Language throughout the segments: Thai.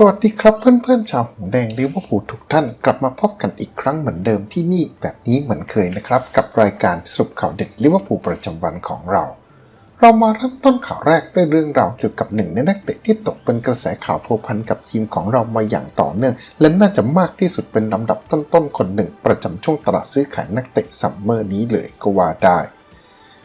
สวัสดีครับเพื่อนๆชาวหงแดงลิเวอร์พูลทุกท่านกลับมาพบกันอีกครั้งเหมือนเดิมที่นี่แบบนี้เหมือนเคยนะครับ กับรายการสรุปข่าวเด็ดลิเวอร์พูลประจำวันของเรา เรามาเริ่มต้นข่าวแรกด้วยเรื่องราวเกี่ยวกับหนึ่งในนักเตะที่ตกเป็นกระแสข่าวพัวพันกับทีมของเรามาอย่างต่อเนื่อง และน่าจะมากที่สุดเป็นลำดับต้นๆคนหนึ่ง ประจำช่วงตลาดซื้อขายนักเตะซัมเมอร์นี้เลยก็ว่าได้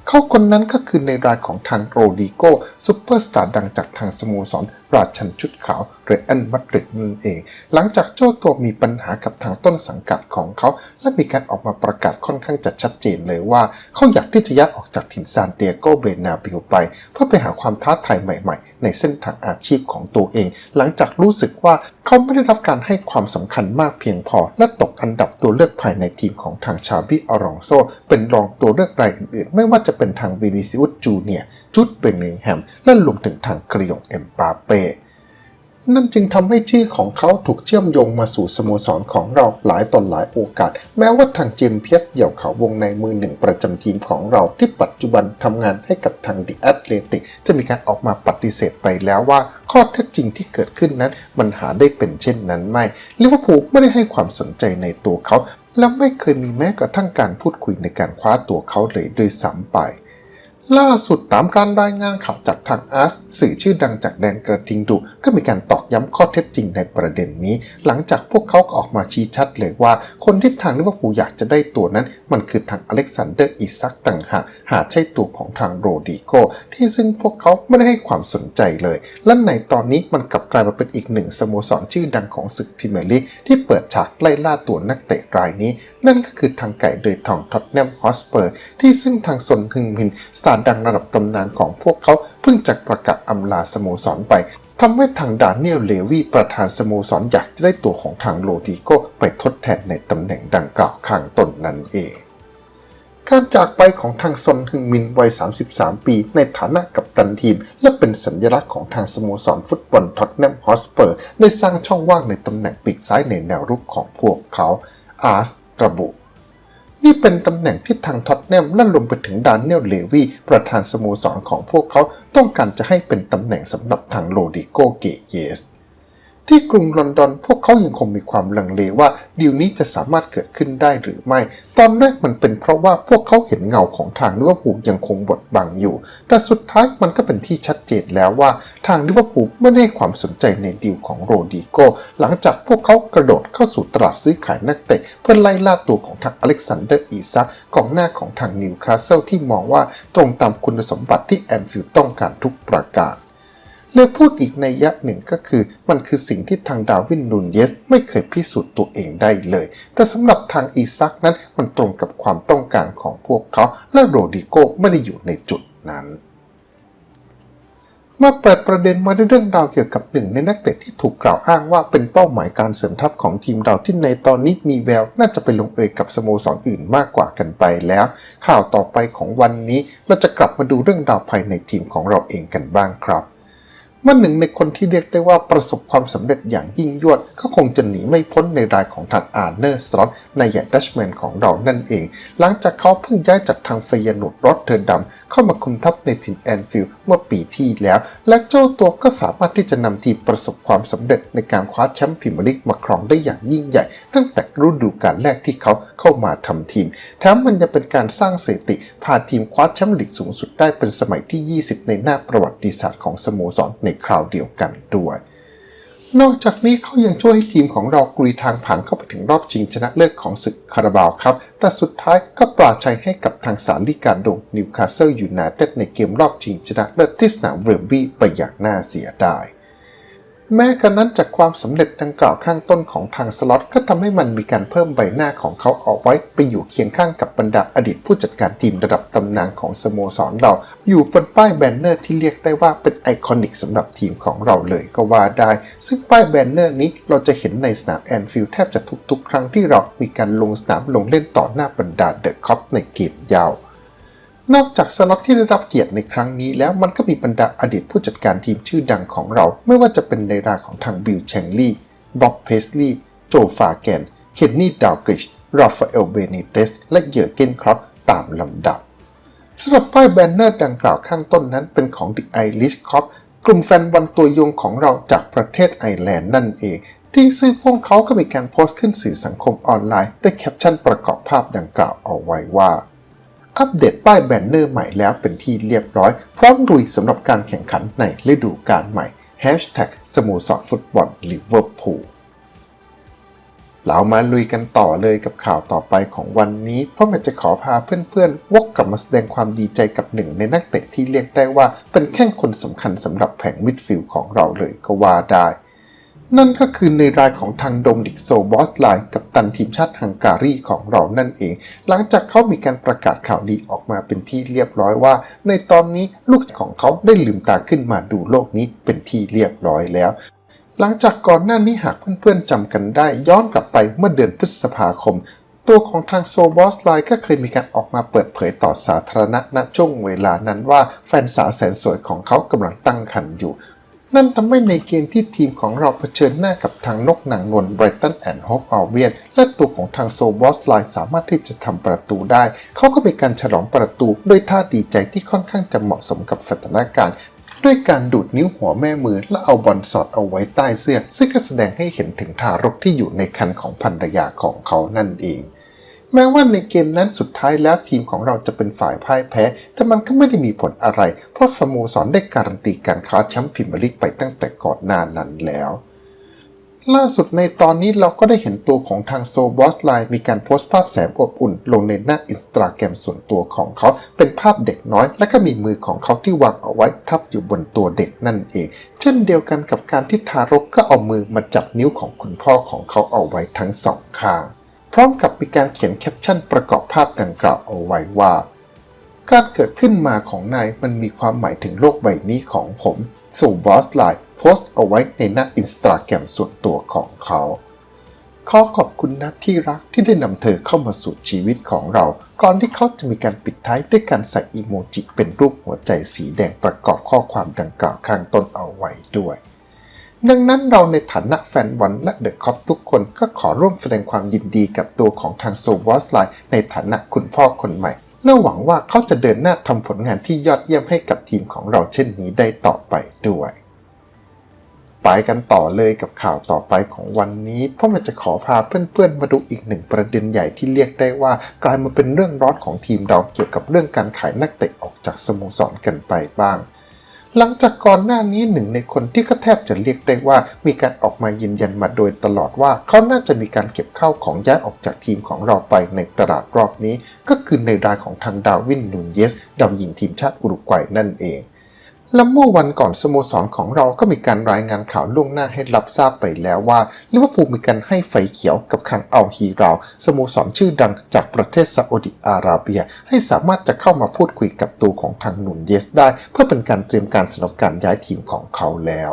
เขาคนนั้นก็คือในรายของทางโรดิโกซูเปอร์สตาร์ดังจากทางสโมสร ราชันชุดขาวเรอันมาดริดนั่นเอง หลังจากเจ้าตัวมีปัญหากับทางต้นสังกัดของเขา และมีการออกมาประกาศค่อนข้างจะชัดเจนเลยว่า เขาอยากที่จะย้ายออกจากถิ่นซานเตียโกเบนาบิลไป เพื่อไปหาความท้าทายใหม่ๆ ในเส้นทางอาชีพของตัวเอง หลังจากรู้สึกว่าเขาไม่ได้รับการให้ความสำคัญมากเพียงพอ และตกอันดับตัวเลือกภายในทีมของทางชาบิอารองโซ เป็นรองตัวเลือกรายอื่นๆ ไม่ว่าจะเป็นทางวินิซิอุสจูเนียจุดเบนนิงแฮมและรวมถึงทางกรียงเอ็มปาเป นั่นจึงทำให้ชื่อของเขาถูกเชื่อมโยงมาสู่สโมสรของเราหลายตอนหลายโอกาส แม้ว่าทางเจมเพียสเดี่ยวเขาวงในมือหนึ่งประจำทีมของเราที่ปัจจุบันทำงานให้กับทางดิแอตเลติกจะมีการออกมาปฏิเสธไปแล้วว่า ข้อเท็จจริงที่เกิดขึ้นนั้น มันหาได้เป็นเช่นนั้นไม่ลิเวอร์พูลไม่ได้ให้ความสนใจในตัวเขา และไม่เคยมีแม้กระทั่งการพูดคุยในการคว้าตัวเขาเลยด้วยซ้ำไป ล่าสุดตามการรายงานข่าวจากทางอาร์สสื่อชื่อดังจากแดนกระทิงดุก็มีการตอกย้ำข้อเท็จจริงในประเด็นนี้ หลังจากพวกเขาออกมาชี้ชัดเลยว่า คนที่ทางลิเวอร์พูลอยากจะได้ตัวนั้น มันคือทางอเล็กซานเดอร์อิซักต่างหากหาใช่ตัวของทางโรดิโก ที่ซึ่งพวกเขาไม่ได้ให้ความสนใจเลย และในตอนนี้มันกลับกลายมาเป็นอีกหนึ่งสโมสรชื่อดังของศึกพรีเมียร์ลีกที่เปิดฉากไล่ล่าตัวนักเตะรายนี้ นั่นก็คือทางไก่โดยทองท็อตแนมฮอสเปอร์ที่ซึ่งทางซนฮึงมินสตาร์ดังระดับตำนานของพวกเขาเพิ่งจะประกาศอำลาสโมสรไปทำให้ทางดานิเอลเลวีประธานสโมสรอยากจะได้ตัวของทางโรดิโกไปทดแทนในตำแหน่งดังกล่าวข้างต้นนั่นเอง การจากไปของทางซนฮึงมินวัย 33 ปี ในฐานะกัปตันทีม และเป็นสัญลักษณ์ของทางสโมสรฟุตบอลท็อตแนมฮอสเปอร์ได้สร้างช่องว่างในตำแหน่งปีกซ้ายในแนวรุกของพวกเขา อาร์สระบุ นี่เป็นตำแหน่งที่ทางท็อตแนมและรวมไปถึงดานเนลเลวีประธานสโมสรของพวกเขาต้องการจะให้เป็นตำแหน่งสำหรับทางโรดิโกเกเยส ที่กรุงลอนดอนพวกเขายังคงมีความลังเลว่าดีลนี้จะสามารถเกิดขึ้นได้หรือไม่ ตอนแรกมันเป็นเพราะว่าพวกเขาเห็นเงาของทางลิเวอร์พูลยังคงบดบังอยู่ แต่สุดท้ายมันก็เป็นที่ชัดเจนแล้วว่าทางลิเวอร์พูลไม่ได้ให้ความสนใจในดีลของโรดิโก หลังจากพวกเขากระโดดเข้าสู่ตลาดซื้อขายนักเตะเพื่อไล่ล่าตัวของทางอเล็กซานเดอร์อีซักกองหน้าของทางนิวคาสเซิลที่มองว่าตรงตามคุณสมบัติที่แอนฟิลด์ต้องการทุกประการ เลยพูดอีกในยะหนึ่งก็คือ มันคือสิ่งที่ทางดาวินนูนเยส ไม่เคยพิสูจน์ตัวเองได้เลย แต่สำหรับทางอีซักนั้นมันตรงกับความต้องการของพวกเขา และโรดิโกไม่ได้อยู่ในจุดนั้นมาเปิดประเด็นมาด้วยเรื่องราวเกี่ยวกับหนึ่งในนักเตะที่ถูกกล่าวอ้างว่าเป็นเป้าหมายการเสริมทัพของทีมเราที่ในตอนนี้มีแวว น่าจะไปลงเอยกับสโมสรอื่นมากกว่ากันไปแล้ว ข่าวต่อไปของวันนี้เราจะกลับมาดูเรื่องราวภายในทีมของเราเองกันบ้างครับ เมื่อหนึ่งในคนที่เรียกได้ว่าประสบความสำเร็จอย่างยิ่งยวด ก็คงจะหนีไม่พ้นในรายของทางอาร์เนอร์สตรอตในแยดัชแมนของเรานั่นเอง หลังจากเขาเพิ่งย้ายจากทางเฟยนุดรอตเทอร์ดัมเข้ามาคุมทัพในถิ่นแอนฟิลด์เมื่อปีที่แล้ว และเจ้าตัวก็สามารถที่จะนำทีมประสบความสำเร็จในการคว้าแชมป์พรีเมียร์ลีกมาครองได้อย่างยิ่งใหญ่ ตั้งแต่ฤดูกาลแรกที่เขาเข้ามาทำทีมแถมมันยังเป็นการสร้างสถิติพาทีมคว้าแชมป์ลีกสูงสุดได้เป็นสมัยที่ 20 ในหน้าประวัติศาสตร์ของสโมสรในคราวเดียวกันด้วย นอกจากนี้เขายังช่วยให้ทีมของเรากรีทางผ่านเข้าไปถึงรอบชิงชนะเลิศของศึกคาราบาวครับ แต่สุดท้ายก็ปราชัยให้กับทางสารลีการดงนิวคาสเซิลยูไนเต็ดในเกมรอบชิงชนะเลิศที่สนามเวมบลีย์ไปอย่างน่าเสียดาย แม้กระนั้นจากความสำเร็จดังกล่าวข้างต้นของทางสล็อตก็ทำให้มันมีการเพิ่มใบหน้าของเขาเอาไว้ไปอยู่เคียงข้างกับบรรดาอดีตผู้จัดการทีมระดับตำนานของสโมสรเรา อยู่บนป้ายแบนเนอร์ที่เรียกได้ว่าเป็นไอคอนิกสำหรับทีมของเราเลยก็ว่าได้ ซึ่งป้ายแบนเนอร์นี้เราจะเห็นในสนามแอนฟิลด์แทบจะทุกๆ ครั้งที่เรามีการลงสนามลงเล่นต่อหน้าบรรดาเดอะคอปในเกมยาว นอกจากสล็อตที่ได้รับเกียรติในครั้งนี้แล้วมันก็มีบรรดาอดีตผู้จัดการทีมชื่อดังของเรา ไม่ว่าจะเป็นในราของทางบิลแชงลีบ๊อบเพสลีย์โจฟาแกน เคนนี่ดาวกริช ราฟาเอลเบเนเตส และเยอร์เกนครอปตามลำดับสำหรับป้ายแบนเนอร์ดังกล่าวข้างต้นนั้นเป็นของ The Irish Cop กลุ่มแฟนบอลตัวยงของเราจากประเทศไอร์แลนด์นั่นเอง ที่ซึ่งพวกเขาก็มีการโพสต์ขึ้นสื่อสังคมออนไลน์ด้วยแคปชั่นประกอบภาพดังกล่าวเอาไว้ว่า อัปเดตป้ายแบนเนอร์ใหม่แล้วเป็นที่เรียบร้อย พร้อมรุยสำหรับการแข่งขันในฤดูกาลใหม่ Hashtag สโมสรฟุตบอลลิเวอร์พูลเรามาลุยกันต่อเลยกับข่าวต่อไปของวันนี้เพราะมันจะขอพาเพื่อนๆวกกลับมาแสดงความดีใจกับหนึ่งในนักเตะที่เรียกได้ว่าเป็นแข้งคนสำคัญสำหรับแผงมิดฟิลด์ของเราเลยก็ว่าได้ นั่นก็คือในรายของทางโดมดิกโซบอสไลน์กับตันทีมชาติฮังการีของเรานั่นเอง หลังจากเขามีการประกาศข่าวดีออกมาเป็นที่เรียบร้อยว่า ในตอนนี้ลูกของเขาได้ลืมตาขึ้นมาดูโลกนี้เป็นที่เรียบร้อยแล้ว หลังจากก่อนหน้านี้หากเพื่อนๆจำกันได้ย้อนกลับไปเมื่อเดือนพฤษภาคมตัวของทางโซบอสไลน์ก็เคยมีการออกมาเปิดเผยต่อสาธารณะณช่วงเวลานั้นว่าแฟนสาวแสนสวยของเขากำลังตั้งครรภ์อยู่ นั่นทำให้ในเกมที่ทีมของเราเผชิญหน้ากับทางนกหนังนวลไบรตันแอนด์ฮอฟอัลเวียนและตัวของทางโซบอสไลน์สามารถที่จะทำประตูได้ เขาก็มีการฉลองประตูด้วยท่าดีใจที่ค่อนข้างจะเหมาะสมกับสถานการณ์ด้วยการดูดนิ้วหัวแม่มือและเอาบอลสอดเอาไว้ใต้เสื้อซึ่งก็แสดงให้เห็นถึงทารกที่อยู่ในคันของภรรยาของเขานั่นเอง แม้ว่าในเกมนั้นสุดท้ายแล้วทีมของเราจะเป็นฝ่ายพ่ายแพ้ แต่มันก็ไม่ได้มีผลอะไร เพราะสโมสรได้การันตีการคว้าแชมป์พรีเมียร์ลีกไปตั้งแต่ก่อนหน้านั้นแล้วล่าสุดในตอนนี้เราก็ได้เห็นตัวของทางโซบอสไลน์มีการโพสต์ภาพแสนอบอุ่น ลงในหน้าอินสตาแกรมส่วนตัวของเขา เป็นภาพเด็กน้อย และก็มีมือของเขาที่วางเอาไว้ทับอยู่บนตัวเด็กนั่นเอง เช่นเดียวกันกับการที่ทารกก็เอามือมาจับนิ้วของคุณพ่อของเขาเอาไว้ทั้งสองข้าง พร้อมกับมีการเขียนแคปชั่นประกอบภาพดังกล่าวเอาไว้ว่า การเกิดขึ้นมาของนายมันมีความหมายถึงโลกใบนี้ของผม สู่บอสไลน์โพสต์เอาไว้ในหน้าอินสตาแกรมส่วนตัวของเขาขอขอบคุณนัดที่รักที่ได้นำเธอเข้ามาสู่ชีวิตของเรา ก่อนที่เขาจะมีการปิดท้ายด้วยการใส่อีโมจิเป็นรูปหัวใจสีแดงประกอบข้อความดังกล่าวข้างต้นเอาไว้ด้วย ดังนั้นเราในฐานะแฟนบอลและเดอะคอปทุกคนก็ขอร่วมแสดงความยินดีกับตัวของทางโซวอสไลน์ในฐานะคุณพ่อคนใหม่ และหวังว่าเขาจะเดินหน้าทำผลงานที่ยอดเยี่ยมให้กับทีมของเราเช่นนี้ได้ต่อไปด้วยไปกันต่อเลยกับข่าวต่อไปของวันนี้เพราะมันจะขอพาเพื่อนๆมาดูอีกหนึ่งประเด็นใหญ่ที่เรียกได้ว่า กลายมาเป็นเรื่องร้อนของทีมเราเกี่ยวกับเรื่องการขายนักเตะออกจากสโมสรกันไปบ้าง หลังจากก่อนหน้านี้หนึ่งในคนที่ก็แทบจะเรียกได้ว่ามีการออกมายืนยันมาโดยตลอดว่าเขาน่าจะมีการเก็บข้าวของย้ายออกจากทีมของเราไปในตลาดรอบนี้ ก็คือในรายของทางดาวินนูนเยสดาวยิงทีมชาติอุรุกวัยนั่นเอง และเมื่อวันก่อนสโมสรของเราก็มีการรายงานข่าวล่วงหน้าให้รับทราบไปแล้วว่าลิเวอร์พูลมีการให้ไฟเขียวกับทางอัลฮีราวสโมสรชื่อดังจากประเทศซาอุดิอาระเบีย ให้สามารถจะเข้ามาพูดคุยกับตัวของทางนุนเยสได้ เพื่อเป็นการเตรียมการสำหรับการย้ายทีมของเขาแล้ว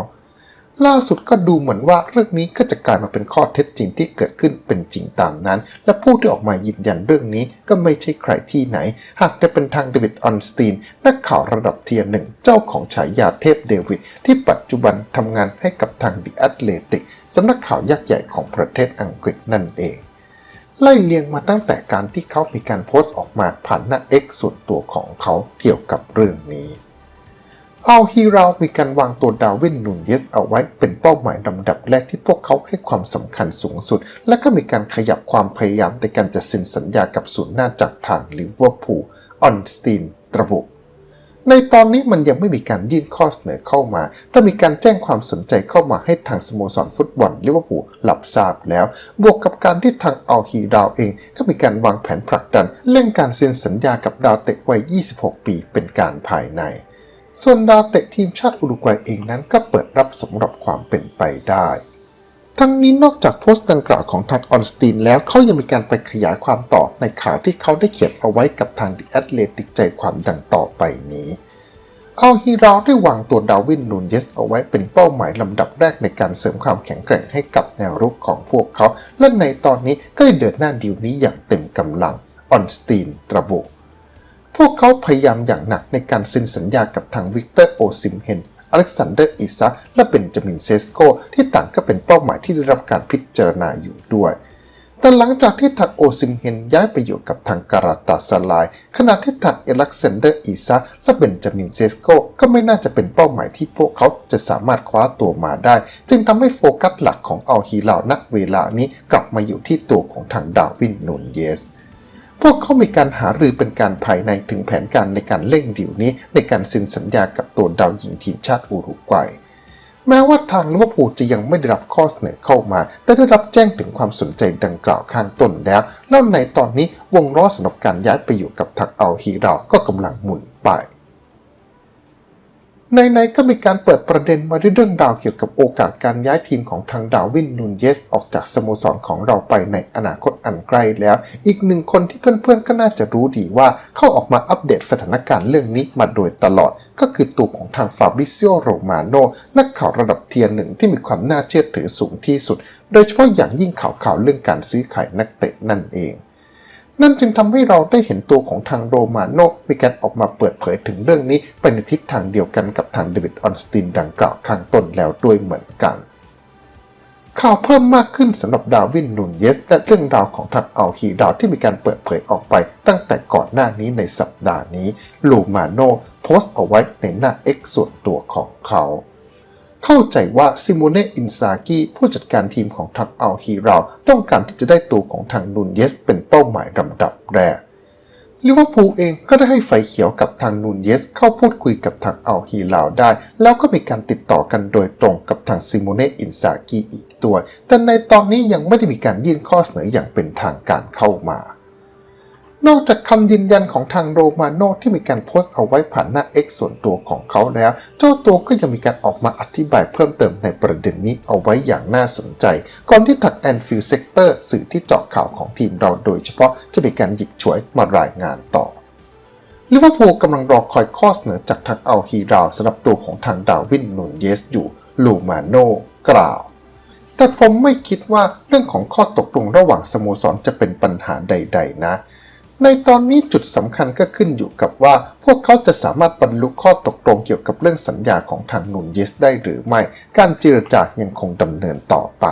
ล่าสุดก็ดูเหมือนว่าเรื่องนี้ก็จะกลายมาเป็นข้อเท็จจริงที่เกิดขึ้นเป็นจริงตามนั้น และผู้ที่ออกมายืนยันเรื่องนี้ก็ไม่ใช่ใครที่ไหน หากจะเป็นทางเดวิดออนสตีน นักข่าวระดับเทียร์หนึ่งเจ้าของฉายาเทพเดวิด ที่ปัจจุบันทำงานให้กับทางดิแอตเลติกสำนักข่าวยักษ์ใหญ่ของประเทศอังกฤษนั่นเองไล่เลียงมาตั้งแต่การที่เขามีการโพสต์ออกมาผ่านหน้า X ส่วนตัวของเขาเกี่ยวกับเรื่องนี้ อาฮีรามีการวางตัวดาวินนูนเยสเอาไว้เป็นเป้าหมายลำดับแรกที่พวกเขาให้ความสำคัญสูงสุด และก็มีการขยับความพยายามในการจะเซ็นสัญญากับศูนย์หน้าจากทางลิเวอร์พูลออนสตีนระบุ ในตอนนี้มันยังไม่มีการยื่นข้อเสนอเข้ามา แต่มีการแจ้งความสนใจเข้ามาให้ทางสโมสรฟุตบอลลิเวอร์พูลรับทราบแล้ว บวกกับการที่ทางอัลฮีราวเองก็มีการวางแผนผลักดันเร่งการเซ็นสัญญากับดาวเตะวัย 26 ปีเป็นการภายใน ส่วนดาวเตะทีมชาติอุรุกวัยเองนั้นก็เปิดรับสำหรับความเป็นไปได้ ทั้งนี้นอกจากโพสต์ดังกล่าวของทางออนสตีนแล้วเขายังมีการไปขยายความต่อในข่าวที่เขาได้เขียนเอาไว้กับทางดิแอตเลติกใจความดังต่อไปนี้เอาฮีราได้วางตัวดาวินนูนเยสเอาไว้เป็นเป้าหมายลำดับแรกในการเสริมความแข็งแกร่งให้กับแนวรุกของพวกเขา และในตอนนี้ก็ได้เดินหน้าดีลนี้อย่างเต็มกำลังออนสตีนระบุ พวกเขาพยายามอย่างหนักในการเซ็นสัญญากับทางวิกเตอร์โอซิมเฮนอเล็กซานเดอร์อิซักและเบนจามินเซสโกที่ต่างก็เป็นเป้าหมายที่ได้รับการพิจารณาอยู่ด้วย แต่หลังจากที่ทางโอซิมเฮนย้ายไปอยู่กับทางการาตาสลาย ขณะที่ทางเอลักซานเดอร์อีซาและเบนจามินเซสโกก็ไม่น่าจะเป็นเป้าหมายที่พวกเขาจะสามารถคว้าตัวมาได้ จึงทำให้โฟกัสหลักของอัลฮีลาวณเวลานี้กลับมาอยู่ที่ตัวของทางดาวินนูนเยส พวกเขามีการหารือเป็นการภายในถึงแผนการในการเล่งดีลนี้ในการเซ็นสัญญากับตัวดาวหญิงทีมชาติอุรุกวัย แม้ว่าทางลิเวอร์พูลจะยังไม่ได้รับข้อเสนอเข้ามา แต่ได้รับแจ้งถึงความสนใจดังกล่าวข้างต้นแล้ว แล้วในตอนนี้วงล้อสำหรับการย้ายไปอยู่กับทางอัลฮีราก็กำลังหมุนไป ในๆก็มีการเปิดประเด็นมาด้วยเรื่องราวเกี่ยวกับโอกาสการย้ายทีมของทางดาวินนูนเยส ออกจากสโมสรของเราไปในอนาคตอันใกล้แล้ว อีกหนึ่งคนที่เพื่อนๆก็น่าจะรู้ดีว่าเขาออกมาอัปเดตสถานการณ์เรื่องนี้มาโดยตลอด ก็คือตัวของทางฟาบิซิโอโรมาโนนักข่าวระดับเทียร์หนึ่งที่มีความน่าเชื่อถือสูงที่สุด โดยเฉพาะอย่างยิ่งข่าวข่าวๆเรื่องการซื้อขายนักเตะนั่นเอง นั่นจึงทำให้เราได้เห็นตัวของทางโรมาโนมีการออกมาเปิดเผยถึงเรื่องนี้ไปในทิศทางเดียวกันกับทางเดวิดออนสตินดังกล่าวข้างต้นแล้วด้วยเหมือนกันข่าวเพิ่มมากขึ้นสำหรับดาวินนูนเยส และเรื่องราวของทางอัลฮีดาวที่มีการเปิดเผยออกไป ตั้งแต่ก่อนหน้านี้ในสัปดาห์นี้ ลูมาโนโพสต์เอาไว้ในหน้า X ส่วนตัวของเขา เข้าใจว่าซิโมเน่อินซากิผู้จัดการทีมของทางอัลฮีราต้องการที่จะได้ตัวของทางนูนเยสเป็นเป้าหมายลำดับแรกลิเวอร์พูลเองก็ได้ให้ไฟเขียวกับทางนูนเยสเข้าพูดคุยกับทางอัลฮีราวได้ แล้วก็มีการติดต่อกันโดยตรงกับทางซิโมเน่อินซากิอีกตัว แต่ในตอนนี้ยังไม่ได้มีการยื่นข้อเสนออย่างเป็นทางการเข้ามา นอกจากคำยืนยันของทางโรมาโนที่มีการโพสต์เอาไว้ผ่านหน้า X ส่วนตัวของเขาแล้ว เจ้าตัวก็ยังมีการออกมาอธิบายเพิ่มเติมในประเด็นนี้เอาไว้อย่างน่าสนใจ ก่อนที่ทางแอนฟิลเซกเตอร์สื่อที่เจาะข่าวของทีมเราโดยเฉพาะจะมีการหยิบฉวยมารายงานต่อลิเวอร์พูลกำลังรอคอยข้อเสนอจากทางอัลฮีราวสำหรับตัวของทางดาวินนูนเยสอยู่ลูมาโนกล่าวแต่ผมไม่คิดว่าเรื่องของข้อตกลงระหว่างสโมสรจะเป็นปัญหาใด ๆ นะ ในตอนนี้จุดสำคัญก็ขึ้นอยู่กับว่า พวกเขาจะสามารถบรรลุข้อตกลงเกี่ยวกับเรื่องสัญญาของทางนูนเยสได้หรือไม่ การเจรจายังคงดำเนินต่อไป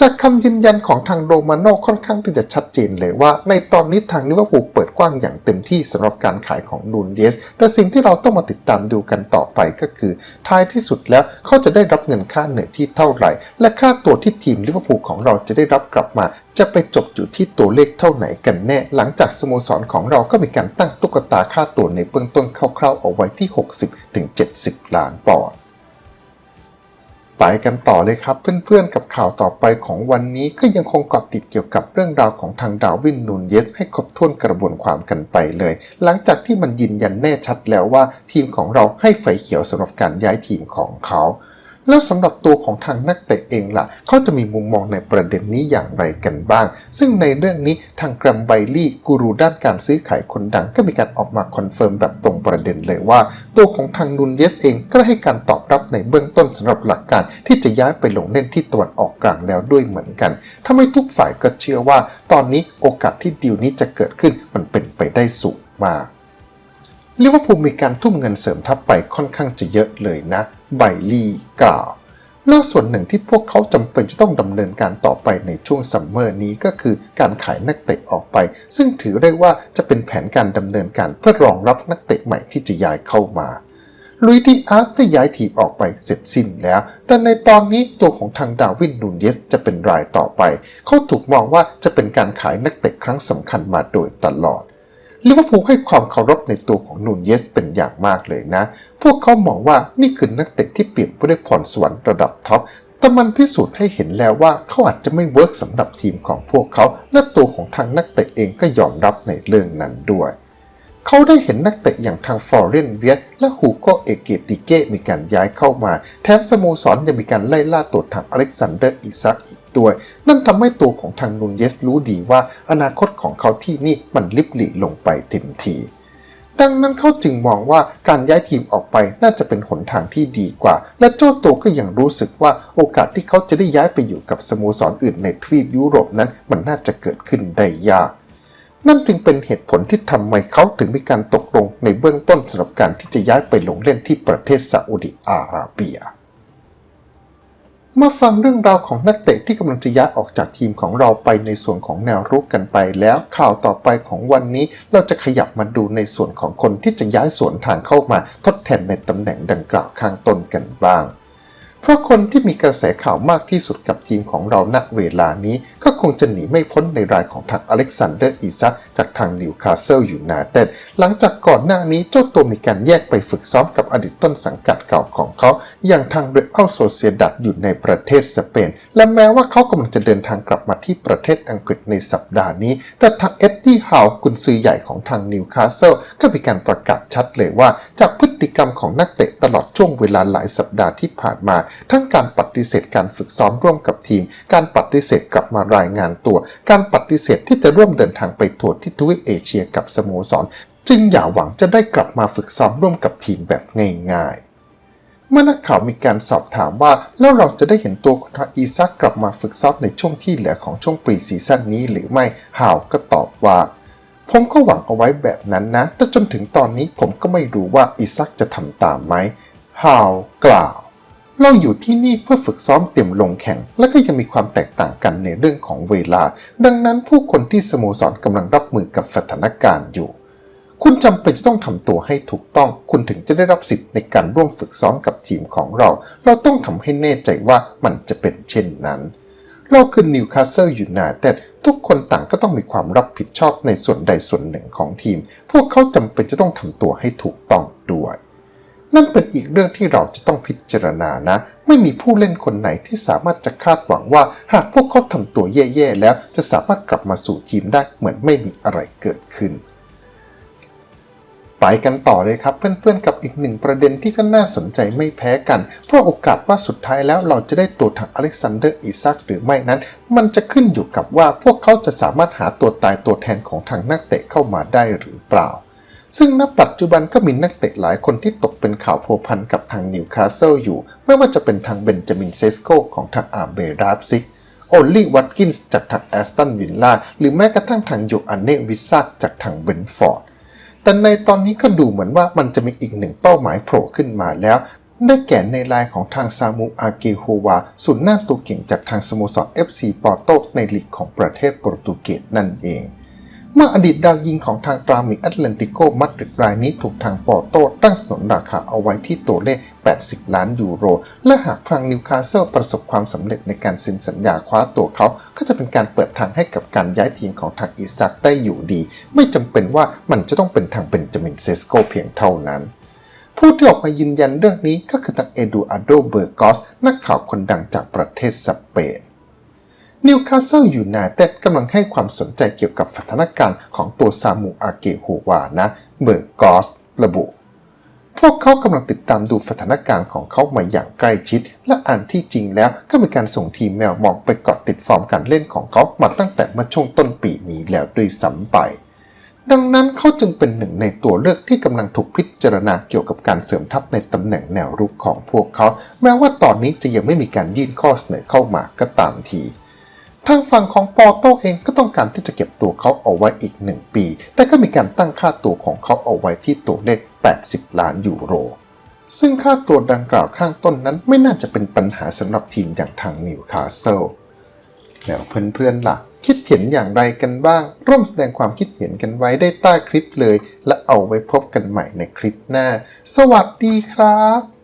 จากคำยืนยันของทางโรมาโน่ค่อนข้างที่จะชัดเจนเลยว่า ในตอนนี้ทางลิเวอร์พูลเปิด กว้างอย่างเต็มที่สำหรับการขายของนูนเยสแต่สิ่งที่เราต้องมาติดตามดูกันต่อไปก็คือ ท้ายที่สุดแล้วเขาจะได้รับเงินค่าเหนื่อยที่เท่าไหร่ และค่าตัวที่ทีมลิเวอร์พูลของเราจะได้รับกลับมา จะไปจบอยู่ที่ตัวเลขเท่าไหร่กันแน่ หลังจากสโมสรของเราก็มีการตั้งตุ๊กตาค่าตัวในเบื้องต้นคร่าวๆเอาไว้ที่ 60-70 ล้านปอนด์ ไปกันต่อเลยครับเพื่อนๆกับข่าวต่อไปของวันนี้ก็ยังคงเกาะติดเกี่ยวกับเรื่องราวของทางดาวินนูนเยส ให้ครบถ้วนกระบวนความกันไปเลย หลังจากที่มันยืนยันแน่ชัดแล้วว่าทีมของเราให้ไฟเขียวสำหรับการย้ายทีมของเขา แล้วสำหรับตัวของทางนักเตะเองล่ะเขาจะมีมุมมองในประเด็นนี้อย่างไรกันบ้าง ซึ่งในเรื่องนี้ทางแกรมไบลี่กูรูด้านการซื้อขายคนดังก็มีการออกมาคอนเฟิร์มแบบตรงประเด็นเลยว่า ตัวของทางนูนเยสเองก็ให้การตอบรับในเบื้องต้นสำหรับหลักการที่จะย้ายไปลงเล่นที่ตะวันออกกลางแล้วด้วยเหมือนกันทำให้ทุกฝ่ายก็เชื่อว่า ตอนนี้โอกาสที่ดีลนี้จะเกิดขึ้นมันเป็นไปได้สูงมากลิเวอร์พูลมีการทุ่มเงินเสริมทัพไปค่อนข้างจะเยอะเลยนะ ไบลีกล่าวแล้วส่วนหนึ่งที่พวกเขาจำเป็นจะต้องดำเนินการต่อไปในช่วงซัมเมอร์นี้ก็คือการขายนักเตะออกไป ซึ่งถือได้ว่าจะเป็นแผนการดำเนินการเพื่อรองรับนักเตะใหม่ที่จะย้ายเข้ามาลุยดีอาร์สได้ย้ายทีมออกไปเสร็จสิ้นแล้ว แต่ในตอนนี้ตัวของทางดาวินนูนเยสจะเป็นรายต่อไป เขาถูกมองว่าจะเป็นการขายนักเตะครั้งสำคัญมาโดยตลอด ลิเวอร์พูลให้ความเคารพในตัวของนูนเยสเป็นอย่างมากเลยนะ พวกเขามองว่านี่คือนักเตะที่เปลี่ยนไปด้วยพรสวรรค์ระดับท็อปแต่มันพิสูจน์ให้เห็นแล้วว่าเขาอาจจะไม่เวิร์กสำหรับทีมของพวกเขา และตัวของทางนักเตะเองก็ยอมรับในเรื่องนั้นด้วย เขาได้เห็นนักเตะอย่างทางฟอร์เรนเวียตและฮูโกเอเกติเกมีการย้ายเข้ามา แถมสโมสรยังมีการไล่ล่าตัวทางอเล็กซานเดอร์อิซักอีกด้วย นั่นทำให้ตัวของทางนูนเยสรู้ดีว่าอนาคตของเขาที่นี่มันลิบหลีลงไปเต็มทีดังนั้นเขาจึงมองว่าการย้ายทีมออกไปน่าจะเป็นหนทางที่ดีกว่า และเจ้าตัวก็ยังรู้สึกว่าโอกาสที่เขาจะได้ย้ายไปอยู่กับสโมสรอื่นในทวีปยุโรปนั้นมันน่าจะเกิดขึ้นได้ยาก นั่นจึงเป็นเหตุผลที่ทำไมเขาถึงมีการตกลงในเบื้องต้นสำหรับการที่จะย้ายไปลงเล่นที่ประเทศซาอุดิอาระเบีย เมาฟังเรื่องราวของนักเตะที่กำลังจะย้ายออกจากทีมของเราไปในส่วนของแนวรุกกันไปแล้วข่าวต่อไปของวันนี้เราจะขยับมาดูในส่วนของคนที่จะย้ายสวนทางเข้ามาทดแทนในตำแหน่งดังกล่าวข้างต้นกันบ้าง เพราะคนที่มีกระแสข่าวมากที่สุดกับ ทีมของเราณเวลานี้ ก็คงจะหนีไม่พ้นในรายของทางอเล็กซานเดอร์อีซักจากทางนิวคาสเซิลยูไนเต็ดหลังจากก่อนหน้านี้เจ้าตัวมีการแยกไปฝึกซ้อมกับอดีตต้นสังกัดเก่าของเขา อย่างทางเรอัลโซเซียดัดอยู่ในประเทศสเปน และแม้ว่าเขากำลังจะเดินทางกลับมาที่ประเทศอังกฤษในสัปดาห์นี้ แต่ทางเอ็ดดี้ฮาวกุนซือใหญ่ของทางนิวคาสเซิลก็มีการประกาศชัดเลยว่า จากพฤติกรรมของนักเตะตลอดช่วงเวลาหลายสัปดาห์ที่ผ่านมา ทั้งการปฏิเสธการฝึกซ้อมร่วมกับทีม การปฏิเสธกลับมารายงานตัว การปฏิเสธที่จะร่วมเดินทางไปทัวร์ที่ทวีปเอเชียกับสโมสร จึงอย่าหวังจะได้กลับมาฝึกซ้อมร่วมกับทีมแบบง่ายๆ เมื่อนักข่าวมีการสอบถามว่า แล้วเราจะได้เห็นตัวของทางอีซักกลับมาฝึกซ้อมในช่วงที่เหลือของช่วงปรีซีซั่นนี้หรือไม่ฮาวก็ตอบว่าผมก็หวังเอาไว้แบบนั้นนะ แต่จนถึงตอนนี้ผมก็ไม่รู้ว่าอีซักจะทำตามไหมฮาวกล่าว เราอยู่ที่นี่เพื่อฝึกซ้อมเตรียมลงแข่ง และก็ยังมีความแตกต่างกันในเรื่องของเวลา ดังนั้นผู้คนที่สโมสรกำลังรับมือกับสถานการณ์อยู่ คุณจำเป็นจะต้องทำตัวให้ถูกต้อง คุณถึงจะได้รับสิทธิ์ในการร่วมฝึกซ้อมกับทีมของเรา เราต้องทำให้แน่ใจว่ามันจะเป็นเช่นนั้น เราคือนิวคาสเซิลยูไนเต็ดทุกคนต่างก็ต้องมีความรับผิดชอบในส่วนใดส่วนหนึ่งของทีม พวกเขาจำเป็นจะต้องทำตัวให้ถูกต้องด้วย นั่นเป็นอีกเรื่องที่เราจะต้องพิจารณานะ ไม่มีผู้เล่นคนไหนที่สามารถจะคาดหวังว่า หากพวกเขาทำตัวแย่ๆแล้ว จะสามารถกลับมาสู่ทีมได้เหมือนไม่มีอะไรเกิดขึ้น ไปกันต่อเลยครับเพื่อนๆกับอีกหนึ่งประเด็นที่ก็น่าสนใจไม่แพ้กัน เพราะโอกาสว่าสุดท้ายแล้วเราจะได้ตัวทางอเล็กซานเดอร์อิซักหรือไม่นั้น มันจะขึ้นอยู่กับว่าพวกเขาจะสามารถหาตัวตายตัวแทนของทางนักเตะเข้ามาได้หรือเปล่า ซึ่งณปัจจุบันก็มีนักเตะหลายคนที่ตกเป็นข่าวโพวพันกับทางนิวคาสเซิลอยู่ ไม่ว่าจะเป็นทางเบนจามินเซสโกของทางอาเบราฟซิกโอลลี่วัตกินส์จากทางแอสตันวิลล่าหรือแม้กระทั่งทางโยอันเนวิซาจากทางเบนฟอร์ด แต่ในตอนนี้ก็ดูเหมือนว่ามันจะมีอีกหนึ่งเป้าหมายโผล่ขึ้นมาแล้ว ได้แก่ในลายของทางซามูอาเกโฮวาศูนย์หน้าตัวเก่งจากทางสโมสร FC ปอร์โตในลีกของประเทศโปรตุเกสนั่นเอง เมื่ออดีตดาวยิงของทางตรามิแอตแลนติโกมาดริดรายนี้ถูกทางปอร์โตตั้งสนนราคาเอาไว้ที่ตัวเลข 80 ล้านยูโร และหากทางนิวคาสเซิลประสบความสำเร็จในการเซ็นสัญญาคว้าตัวเขา ก็จะเป็นการเปิดทางให้กับการย้ายทีมของทางอิซักได้อยู่ดี ไม่จำเป็นว่ามันจะต้องเป็นทางเบนจามินเซสโกเพียงเท่านั้นผู้ที่ออกมายืนยันเรื่องนี้ก็คือทางเอดูอาโดเบอร์กอสนักข่าวคนดังจากประเทศสเปน นิวคาสเซิลยูไนเต็ดกำลังให้ความสนใจเกี่ยวกับสถานการณ์ของตัวซามูอาเกโฮวานะเบอร์กอสระบุ พวกเขากำลังติดตามดูสถานการณ์ของเขามาอย่างใกล้ชิด และอันที่จริงแล้วก็มีการส่งทีมแมวมองไปเกาะติดฟอร์มการเล่นของเขามาตั้งแต่เมื่อช่วงต้นปีนี้แล้วด้วยซ้ำไปดังนั้นเขาจึงเป็นหนึ่งในตัวเลือกที่กำลังถูกพิจารณาเกี่ยวกับการเสริมทัพในตำแหน่งแนวรุกของพวกเขา แม้ว่าตอนนี้จะยังไม่มีการยื่นข้อเสนอเข้ามาก็ตามที ทางฝั่งของปอโตเองก็ต้องการที่จะเก็บตัวเขาเอาไว้อีกหนึ่งปี แต่ก็มีการตั้งค่าตัวของเขาเอาไว้ที่ตัวเลข 80 ล้านยูโร ซึ่งค่าตัวดังกล่าวข้างต้นนั้นไม่น่าจะเป็นปัญหาสำหรับทีมอย่างทางนิวคาสเซิลแล้วเพื่อนๆล่ะ คิดเห็นอย่างไรกันบ้าง ร่วมแสดงความคิดเห็นกันไว้ได้ใต้คลิปเลย และเอาไว้พบกันใหม่ในคลิปหน้า สวัสดีครับ